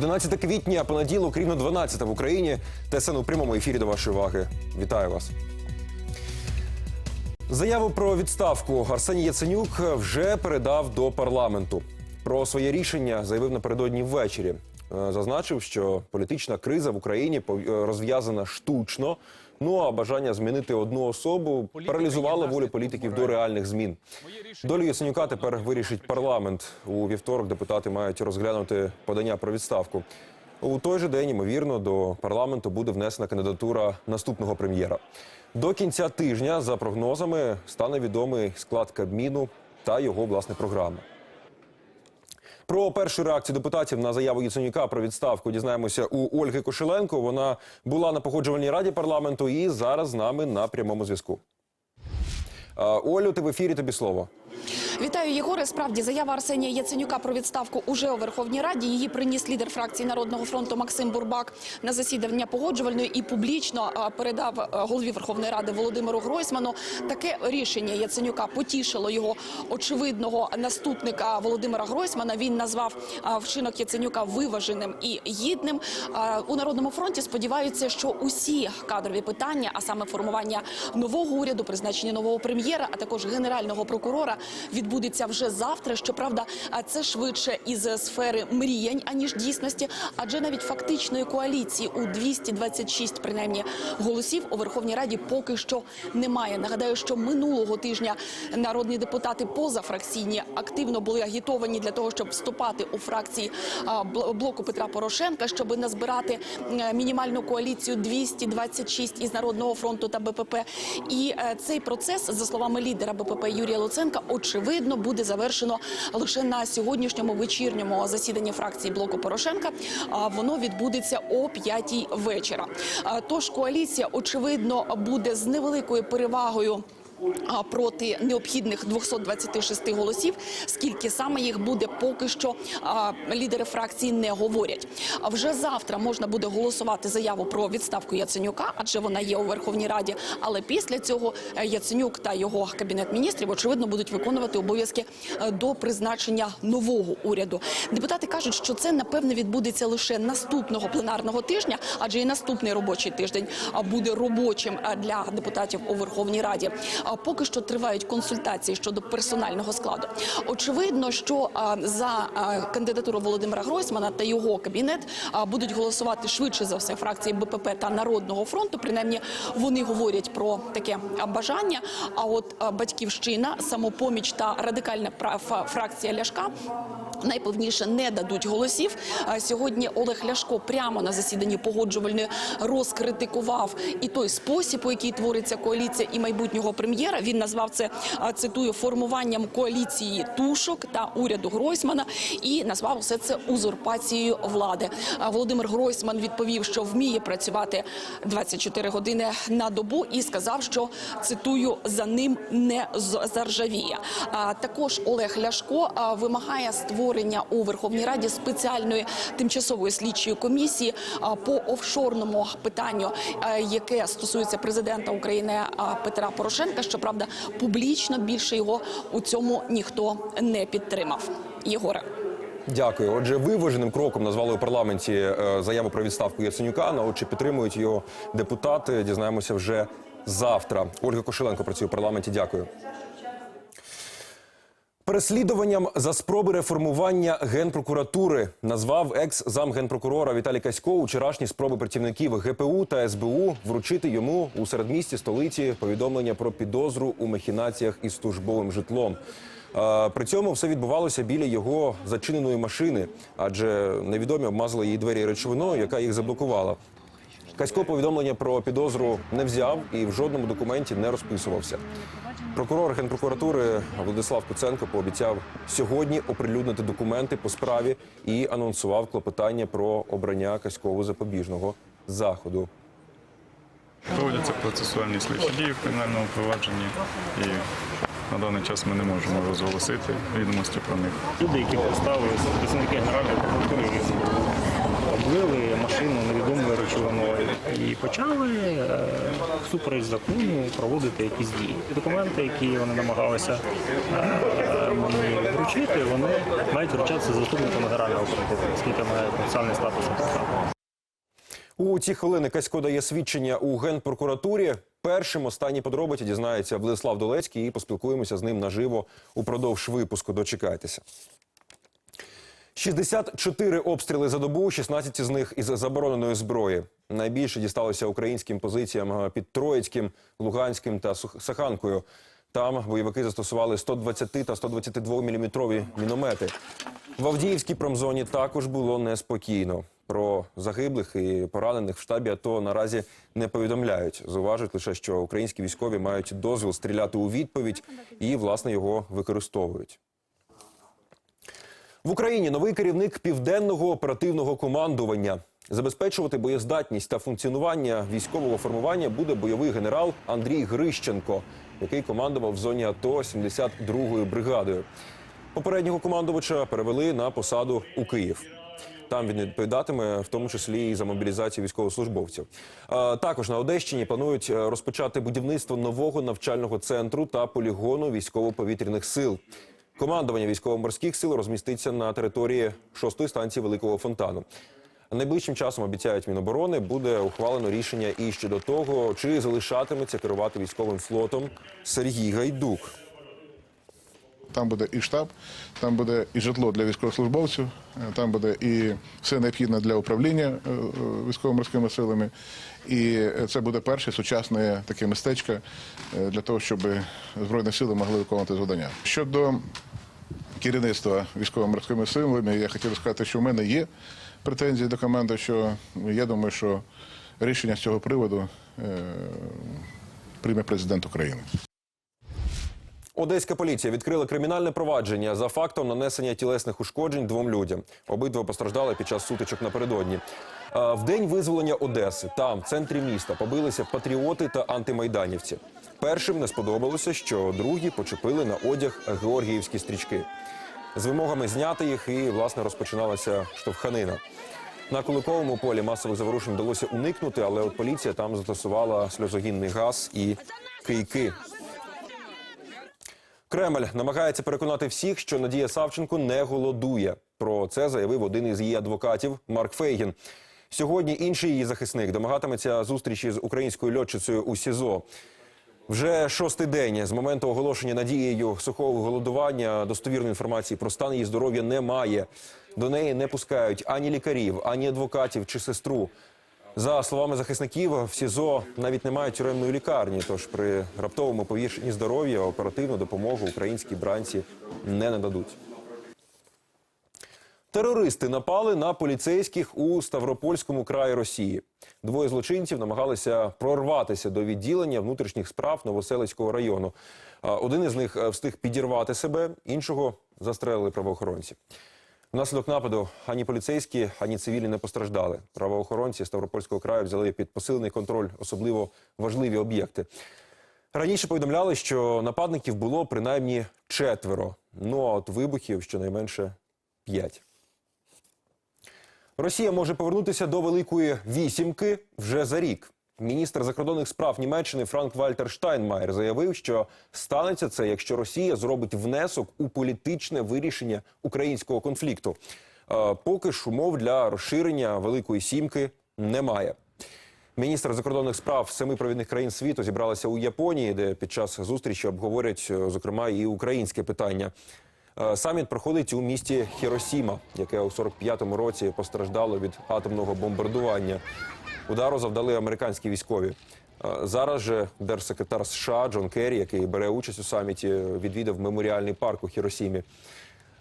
11 квітня, понеділок, рівно 12 в Україні. ТСН у прямому ефірі до вашої уваги. Вітаю вас. Заяву про відставку Арсеній Яценюк вже передав до парламенту. Про своє рішення заявив напередодні ввечері. Е, Зазначив, що політична криза в Україні е, розв'язана штучно. Ну а бажання змінити одну особу паралізувало волю політиків до реальних змін. Долю Яценюка тепер вирішить парламент. У вівторок депутати мають розглянути подання про відставку. У той же день, ймовірно, до парламенту буде внесена кандидатура наступного прем'єра. До кінця тижня, за прогнозами, стане відомий склад Кабміну та його власне програма. Про першу реакцію депутатів на заяву Яценюка про відставку дізнаємося у Ольги Кошеленко. Вона була на погоджувальній раді парламенту і зараз з нами на прямому зв'язку. Олю, ти в ефірі тобі слово. Вітаю, Єгоре. Справді заява Арсенія Яценюка про відставку уже у Верховній Раді. Її приніс лідер фракції Народного фронту Максим Бурбак на засідання погоджувальної і публічно передав голові Верховної Ради Володимиру Гройсману. Таке рішення Яценюка потішило його очевидного наступника Володимира Гройсмана. Він назвав вчинок Яценюка виваженим і гідним. У Народному фронті сподіваються, що усі кадрові питання, а саме формування нового уряду, призначення нового прем'єра, а також генерального прокурора, відбудеться вже завтра. Щоправда, це швидше із сфери мріянь аніж дійсності, адже навіть фактичної коаліції у 226, принаймні, голосів у Верховній Раді поки що немає. Нагадаю, що минулого тижня народні депутати позафракційні активно були агітовані для того, щоб вступати у фракції блоку Петра Порошенка, щоб назбирати е, мінімальну коаліцію 226 із народного фронту та БПП. І е, цей процес, за словами лідера БПП Юрія Луценка, очевидно буде завершено лише на сьогоднішньому вечірньому засіданні фракції блоку Порошенка. Воно відбудеться о п'ятій вечора. Тож коаліція очевидно буде з невеликою перевагою. Проти необхідних 226 голосів, скільки саме їх буде, поки що лідери фракції не говорять. А вже завтра можна буде голосувати заяву про відставку Яценюка, адже вона є у Верховній Раді. Але після цього е, Яценюк та його кабінет міністрів очевидно будуть виконувати обов'язки е, до призначення нового уряду. Депутати кажуть, що це напевне відбудеться лише наступного пленарного тижня, адже і наступний робочий тиждень буде робочим для депутатів у Верховній Раді. А поки що тривають консультації щодо персонального складу. Очевидно, що за кандидатуру Володимира Гройсмана та його кабінет будуть голосувати швидше за все фракції БПП та Народного фронту. Принаймні вони говорять про таке бажання. А от батьківщина, самопоміч та радикальна фракція Ляшка. Найпевніше не дадуть голосів. Сьогодні Олег Ляшко прямо на засіданні погоджувальної розкритикував і той спосіб, у який твориться коаліція і майбутнього прем'єра. Він назвав це цитую формуванням коаліції тушок та уряду Гройсмана і назвав все це узурпацією влади. Володимир Гройсман відповів, що вміє працювати 24 години на добу, і сказав, що цитую за ним не заржавіє. Також Олег Ляшко вимагає створення у Верховній Раді спеціальної тимчасової слідчої комісії по офшорному питанню, яке стосується президента України Петра Порошенка. Щоправда, публічно більше його у цьому ніхто не підтримав. Єгоре. Дякую. Отже, виваженим кроком назвали у парламенті е, заяву про відставку Яценюка. На очі підтримують його депутати. Дізнаємося вже завтра. Ольга Кошеленко працює у парламенті. Дякую. Переслідуванням за спроби реформування генпрокуратури назвав екс замгенпрокурора Віталій Касько вчорашні спроби працівників ГПУ та СБУ вручити йому у середмісті столиці повідомлення про підозру у махінаціях із службовим житлом. При цьому все відбувалося біля його зачиненої машини, адже невідомі обмазали її двері речовиною, яка їх заблокувала. Касько повідомлення про підозру не взяв і в жодному документі не розписувався. Прокурор генпрокуратури Владислав Куценко пообіцяв сьогодні оприлюднити документи по справі і анонсував клопотання про обрання Каськову запобіжного заходу. Проводяться процесуальні слідчі дії в кримінальному провадженні, і на даний час ми не можемо розголосити відомості про них. Люди, які представили працівники Генеральної прокуратури, облили машину невідомою речовиною. І почали е, всупереч закону проводити якісь дії. Документи, які вони намагалися е, мені вручити, вони мають вручатися заступником генерального прокурора, оскільки має концесуальний статус адвоката. У ці хвилини Касько дає свідчення у генпрокуратурі. Першим останні подробиці дізнається Владислав Долецький і поспілкуємося з ним наживо упродовж випуску. Дочекайтеся. 64 обстріли за добу, 16 з них із забороненої зброї. Найбільше дісталося українським позиціям е, під Троїцьким, Луганським та Саханкою. Там бойовики застосували 120 та 122 мм міномети. В Авдіївській промзоні також було неспокійно. Про загиблих і поранених в штабі АТО наразі не повідомляють. Зауважують лише, що українські військові мають дозвіл стріляти у відповідь і, власне, його використовують. В Україні новий керівник південного оперативного командування. Забезпечувати боєздатність та функціонування військового формування буде бойовий генерал Андрій Грищенко, який командував в зоні АТО 72-ю бригадою. Попереднього командувача перевели на посаду у Київ. Там він відповідатиме в тому числі і за мобілізацію військовослужбовців. Також на Одещині планують е, розпочати будівництво нового навчального центру та полігону військово-повітряних сил. Командування військово-морських сил розміститься на території шостої станції Великого Фонтану. Найближчим часом обіцяють Міноборони буде ухвалено рішення і щодо того, чи залишатиметься керувати військовим флотом Сергій Гайдук. Там буде і штаб, там буде і житло для військовослужбовців, е, там буде і все необхідне для управління е, е, військово-морськими силами. І це буде перше сучасне таке містечко для того, щоб Збройні сили могли виконувати завдання. Щодо керівництва військово-морськими силами, я хотів сказати, що в мене є претензії до команди, що я думаю, що рішення з цього приводу прийме президент України. Одеська поліція відкрила кримінальне провадження за фактом нанесення тілесних ушкоджень двом людям. Обидва постраждали під час сутичок напередодні. В день визволення Одеси там, в центрі міста, побилися патріоти та антимайданівці. Першим не сподобалося, що другі почепили на одяг георгіївські стрічки. З вимогами зняти їх і власне розпочиналася штовханина. На Куликовому полі масових заворушень вдалося уникнути, але от поліція там застосувала сльозогінний газ і кийки. Кремль намагається переконати всіх, що Надія Савченко не голодує. Про це заявив один із її адвокатів Марк Фейгін. Сьогодні інший її захисник домагатиметься зустрічі з українською льотчицею у СІЗО. Вже шостий день з моменту оголошення Надією сухого голодування достовірної інформації про стан її здоров'я немає. До неї не пускають ані лікарів, ані адвокатів чи сестру. За словами захисників, в СІЗО навіть немає тюремної лікарні. Тож при раптовому повіршенні здоров'я оперативну допомогу українській бранці не нададуть. Терористи напали на поліцейських у Ставропольському краї Росії. Двоє злочинців намагалися прорватися до відділення внутрішніх справ Новоселицького району. Один із них е, встиг підірвати себе, іншого застрелили правоохоронці. Внаслідок нападу ані поліцейські, ані цивільні не постраждали. Правоохоронці Ставропольського краю взяли під посилений контроль особливо важливі об'єкти. Раніше повідомляли, що нападників було принаймні четверо. Ну а от вибухів щонайменше п'ять. Росія може повернутися до великої вісімки вже за рік. Міністр закордонних справ Німеччини Франк Вальтер Штайнмаєр заявив, що станеться це, якщо Росія зробить внесок у політичне вирішення українського конфлікту. Е, Поки ж умов для розширення великої сімки немає. Міністр закордонних справ семи провідних країн світу зібралися у Японії, де під час зустрічі обговорять, е, зокрема, і українське питання. Е, Саміт проходить у місті Хіросіма, яке у 45-му році постраждало від атомного бомбардування. Удару завдали американські військові. Е, Зараз же держсекретар США Джон Керрі, який бере участь у саміті, відвідав меморіальний парк у Хіросімі.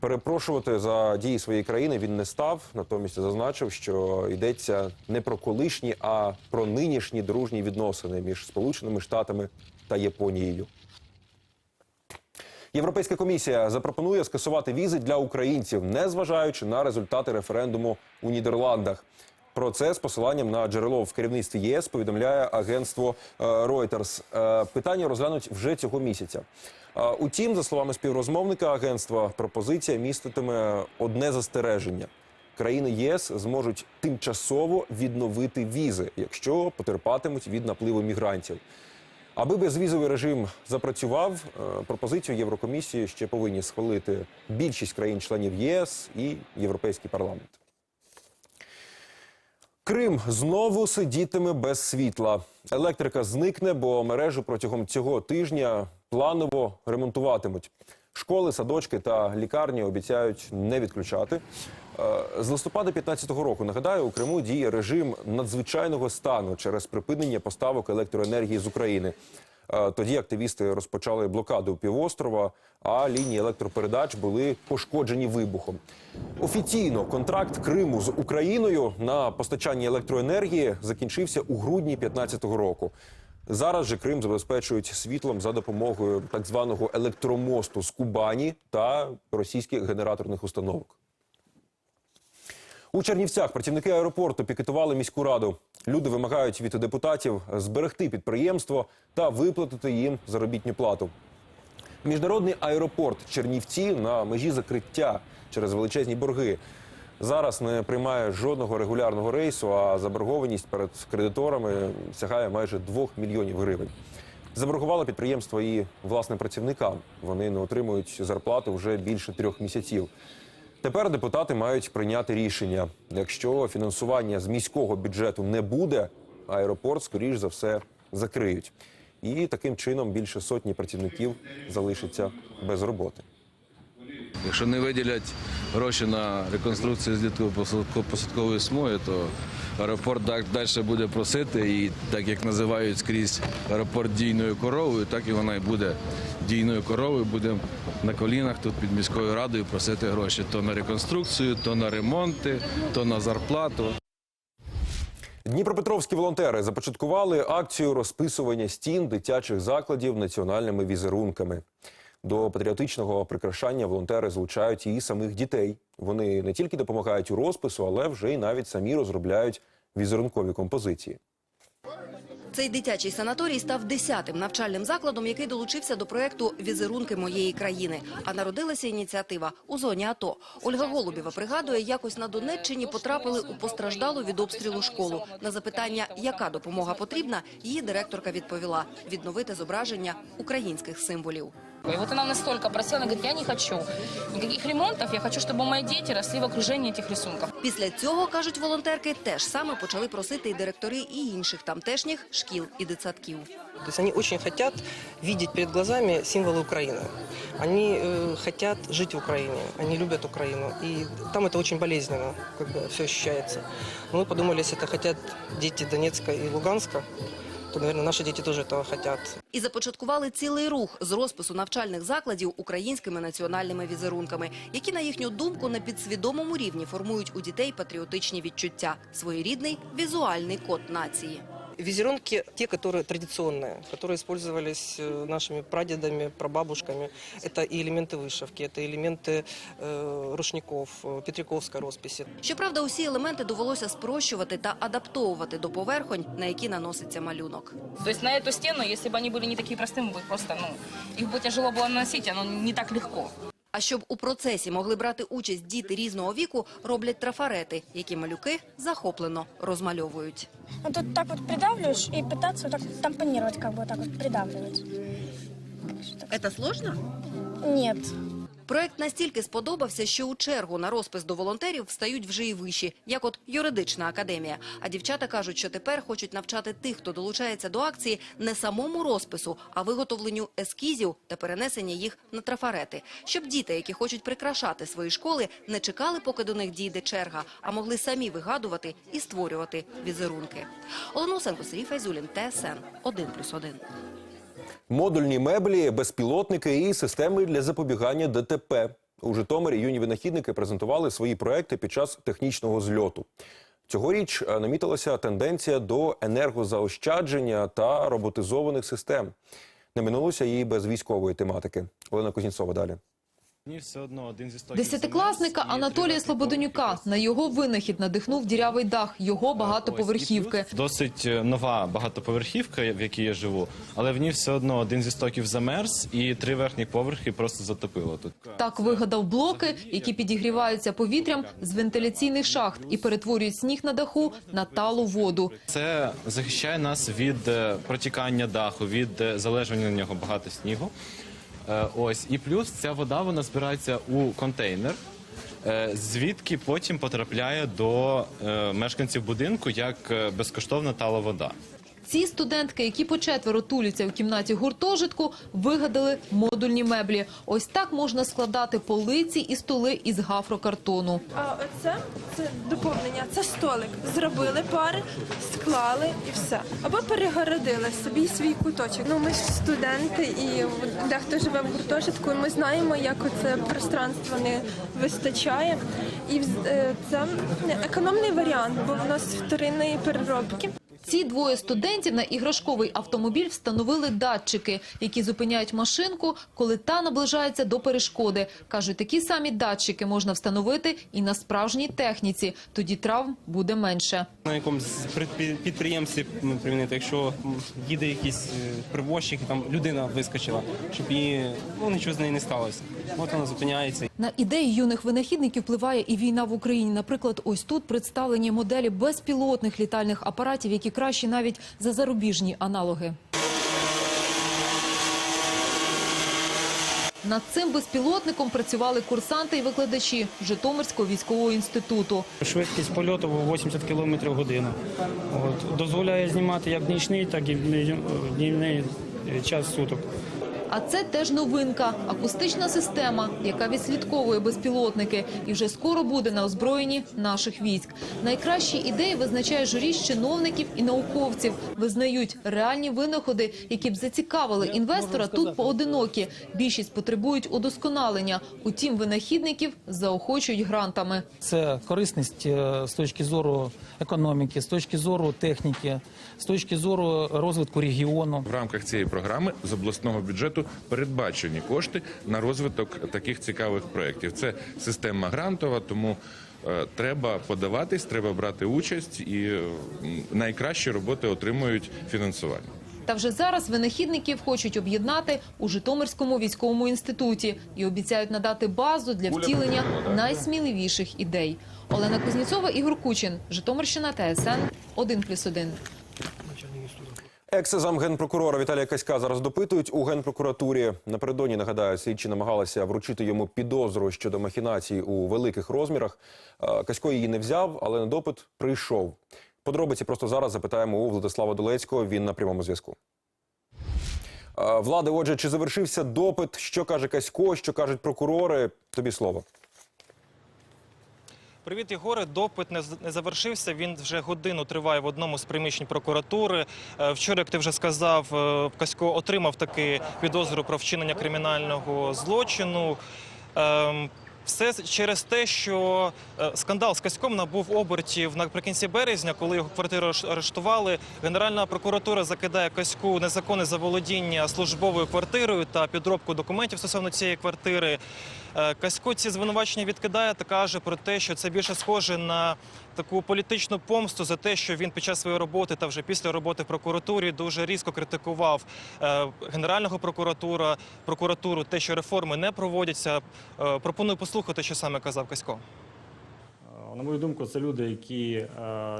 Перепрошувати за дії своєї країни він не став. Натомість зазначив, що йдеться не про колишні, а про нинішні дружні відносини між Сполученими Штатами та Японією. Європейська комісія запропонує скасувати візи для українців, незважаючи на результати референдуму у Нідерландах. Про це з посиланням на джерело в керівництві ЄС повідомляє агентство е, Reuters. Е, Питання розглянуть вже цього місяця. Е, Утім, за словами співрозмовника агентства, пропозиція міститиме одне застереження. країни єС зможуть тимчасово відновити візи, якщо потерпатимуть від напливу мігрантів. Аби безвізовий режим запрацював, пропозицію Єврокомісії ще повинні схвалити більшість країн-членів ЄС і Європейський парламент. Крим знову сидітиме без світла. Електрика зникне, бо мережу протягом цього тижня планово ремонтуватимуть. Школи, садочки та лікарні обіцяють не відключати. Е, З листопада 2015 року нагадаю, у Криму діє режим надзвичайного стану через припинення поставок електроенергії з України. Е, Тоді активісти розпочали блокаду півострова, а лінії електропередач були пошкоджені вибухом. Офіційно контракт Криму з Україною на постачання електроенергії закінчився у грудні 2015 року. Зараз же Крим забезпечують світлом за допомогою так званого електромосту з Кубані та російських генераторних установок. У Чернівцях працівники аеропорту пікетували міську раду. Люди вимагають від депутатів зберегти підприємство та виплатити їм заробітну плату. Міжнародний аеропорт Чернівці на межі закриття через величезні борги. Зараз не приймає жодного регулярного рейсу, а заборгованість перед кредиторами сягає майже 2 мільйонів гривень. Заборгувало підприємство і власним працівникам. Вони не отримують зарплату вже більше трьох місяців. Тепер депутати мають прийняти рішення. Якщо фінансування з міського бюджету не буде, аеропорт, скоріш за все, закриють. І таким чином більше сотні працівників залишаться без роботи. Якщо не виділять гроші на реконструкцію злітково посадкової смуги, то аеропорт далі буде просити. І так як називають скрізь аеропорт дійною коровою, так і вона і буде дійною коровою. Будемо на колінах тут під міською радою просити гроші то на реконструкцію, то на ремонти, то на зарплату. Дніпропетровські волонтери започаткували акцію розписування стін дитячих закладів національними візерунками. До патріотичного прикрашання волонтери залучають і самих дітей. Вони не тільки допомагають у розпису, але вже й навіть самі розробляють візерункові композиції. Цей дитячий санаторій став десятим навчальним закладом, який долучився до проекту Візерунки моєї країни. А народилася ініціатива у зоні АТО. Ольга Голубєва пригадує, якось на Донеччині потрапили у постраждалу від обстрілу школу. На запитання, яка допомога потрібна, її директорка відповіла відновити зображення українських символів. И вот она настолько просила, она говорит, я не хочу никаких ремонтов, я хочу, чтобы мои дети росли в окружении этих рисунков. Після цього, кажуть волонтерки, теж саме почали просити і директори і інших тамтешніх шкіл і дитсадків. То есть они очень хотят видеть перед глазами символы Украины. Они э, хотят жить в Украине, они любят Украину. И там это очень болезненно, как бы все ощущается. Но мы подумали, если это хотят дети Донецка и Луганска, то, мабуть, наші діти дуже того хочуть. І започаткували цілий рух з розпису навчальних закладів українськими національними візерунками, які, на їхню думку, на підсвідомому рівні формують у дітей патріотичні відчуття, своєрідний візуальний код нації. Визерунки, те, которые традиционные, которые использовались э, нашими прадедами, прабабушками, это и элементы вышивки, это элементы э, рушников, э, петряковской росписи. Щоправда, усі елементи довелося спрощувати та адаптовувати до поверхонь, на які наноситься малюнок. То есть на эту стену, если бы они были не такие простые, мы бы просто, ну, их бы тяжело было наносить, оно не так легко. А щоб у процесі могли брати участь діти різного віку, роблять трафарети, які малюки захоплено розмальовують. Ну, тут так от придавлюєш і пытаться так тампонувати, як би так от придавлювати. Це сложно? Нет. Проект настільки сподобався, що у чергу на розпис до волонтерів встають вже і вищі, як от юридична академія. А дівчата кажуть, що тепер хочуть навчати тих, хто долучається до акції, не самому розпису, а виготовленню ескізів та перенесення їх на трафарети. Щоб діти, які хочуть прикрашати свої школи, не чекали, поки до них дійде черга, а могли самі вигадувати і створювати візерунки. Олена Осенко, Сергій Файзулін, ТСН 1+,1. Модульні меблі, безпілотники і системи для запобігання ДТП. У Житомирі юні винахідники презентували свої проекти під час технічного зльоту. Цьогоріч е, намітилася тенденція до енергозаощадження та роботизованих систем. Не минулося її без військової тематики. Олена Кузнєцова далі. Десятикласника Анатолія Слободенюка на його винахід надихнув дірявий дах його багатоповерхівки. Досить е, нова багатоповерхівка, в якій я живу, але в ній все одно один зі стоків замерз, і три верхні поверхи просто затопило тут. Так вигадав блоки, які підігріваються повітрям з вентиляційних шахт і перетворюють сніг на даху на талу воду. Це захищає нас від е, протікання даху, від е, залежання на нього багато снігу. Е, Ось і плюс ця вода вона збирається у контейнер. е, Звідки потім потрапляє до е, мешканців будинку як безкоштовна тала вода. Ці студентки, які по четверо туляться у кімнаті гуртожитку, вигадали модульні меблі. Ось так можна складати полиці і столи із гафрокартону. А оце це доповнення, це столик. Зробили пари, склали і все. Або перегородили собі свій куточок. Ну ми ж студенти, і дехто живе в гуртожитку. і Ми знаємо, як оце пространство не вистачає. І е, це економний варіант, бо в нас вторинної переробки. Ці двоє студентів на іграшковий автомобіль встановили датчики, які зупиняють машинку, коли та наближається до перешкоди. Кажуть, такі самі датчики можна встановити і на справжній техніці. Тоді травм буде менше. На якомусь підприємстві м, примінити, якщо їде якийсь е, привозчик, там людина вискочила, щоб її ну нічого з нею не сталося. От вона зупиняється. На ідеї юних винахідників впливає і війна в Україні. Наприклад, ось тут представлені моделі безпілотних літальних апаратів, які кращі навіть за зарубіжні аналоги. Над цим безпілотником працювали курсанти і викладачі Житомирського військового інституту. Швидкість польоту 80 км в годину. От. Дозволяє знімати як нічний, так і днівний час суток. А це теж новинка – акустична система, яка відслідковує безпілотники і вже скоро буде на озброєнні наших військ. Найкращі ідеї визначає журі з чиновників і науковців. Визнають реальні винаходи, які б зацікавили інвестора, тут поодинокі. Більшість потребують удосконалення. Утім, винахідників заохочують грантами. Це корисність е, з точки зору економіки, з точки зору техніки, з точки зору розвитку регіону. В рамках цієї програми з обласного бюджету передбачені кошти на розвиток таких цікавих проєктів. Це система грантова, тому е, треба подаватись, треба брати участь, і е, найкращі роботи отримують фінансування. Та вже зараз винахідників хочуть об'єднати у Житомирському військовому інституті і обіцяють надати базу для втілення найсміливіших ідей. Олена Кузнєцова, Ігор Кучин, Житомирщина, ТСН 1+,1. Екс-замгенпрокурора Віталія Каська зараз допитують у генпрокуратурі. Напередодні нагадаю, слідчі намагалися вручити йому підозру щодо махінацій у великих розмірах. Е, Касько її не взяв, але на допит прийшов. Подробиці просто зараз запитаємо у Владислава Долецького. Він на прямому зв'язку. Е, Влади, отже, чи завершився допит? Що каже Касько? Що кажуть прокурори? Тобі слово. Привіт, Ігоре. Допит не завершився. Він вже годину триває в одному з приміщень прокуратури. Е, Вчора, як ти вже сказав, е, Касько отримав таки підозру про вчинення кримінального злочину. Все через те, що е, скандал з Каськом набув обертів наприкінці березня, коли його квартиру арештували. Генеральна прокуратура закидає Каську незаконне заволодіння службовою квартирою та підробку документів стосовно цієї квартири. Е, Касько ці звинувачення відкидає та каже про те, що це більше схоже на таку політичну помсту за те, що він під час своєї роботи та вже після роботи в прокуратурі дуже різко критикував е, генерального прокуратура, прокуратуру, те, що реформи не проводяться. Е, Пропоную послухати, що саме казав Касько. Е, На мою думку, це люди, які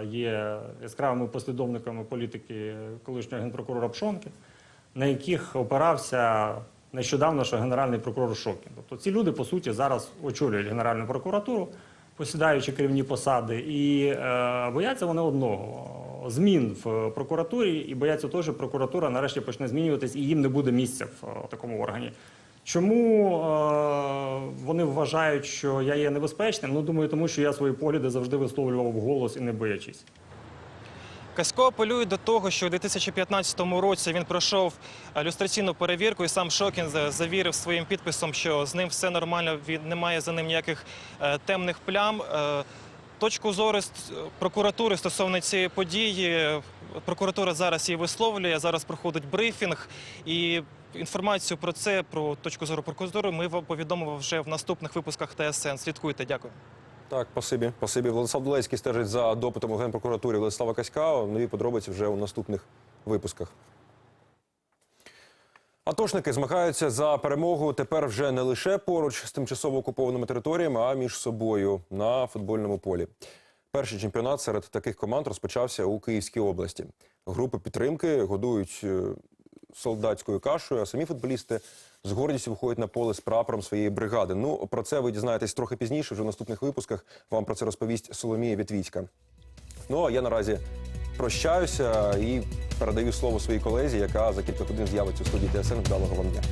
є яскравими послідовниками політики колишнього генпрокурора Пшонки, на яких опирався нещодавно ще генеральний прокурор Шокін. Тобто ці люди, по суті, зараз очолюють Генеральну прокуратуру, посідаючи керівні посади, і е, бояться вони одного змін в прокуратурі, і бояться того, що прокуратура нарешті почне змінюватись, і їм не буде місця в е, такому органі. Чому е, вони вважають, що я є небезпечним? Ну, думаю, тому що я свої погляди завжди висловлював голос і не боячись. Касько апелює до того, що у 2015 році він пройшов е, люстраційну перевірку, і сам Шокін за- завірив своїм підписом, що з ним все нормально, він немає за ним ніяких е, темних плям. Е, Точку зору прокуратури стосовно цієї події. Прокуратура зараз її висловлює. Зараз проходить брифінг, і інформацію про це, про точку зору прокуратури, ми вам повідомимо вже в наступних випусках ТСН. Слідкуйте, дякую. Так, спасибі. Спасибі. Владислав Дулецький стежить за допитом у Генпрокуратурі Владислава Каська. Нові подробиці вже у наступних випусках. Атошники змагаються за перемогу тепер вже не лише поруч з тимчасово окупованими територіями, а між собою на футбольному полі. Перший чемпіонат серед таких команд розпочався у Київській області. Групи підтримки годують е, солдатською кашею, а самі футболісти з гордістю виходять на поле з прапором своєї бригади. Ну про це ви дізнаєтесь трохи пізніше. Вже в наступних випусках вам про це розповість Соломія Вітвіцька. Ну а я наразі прощаюся і передаю слово своїй колезі, яка за кілька годин з'явиться у студії ТСН. Вдалого вам дня.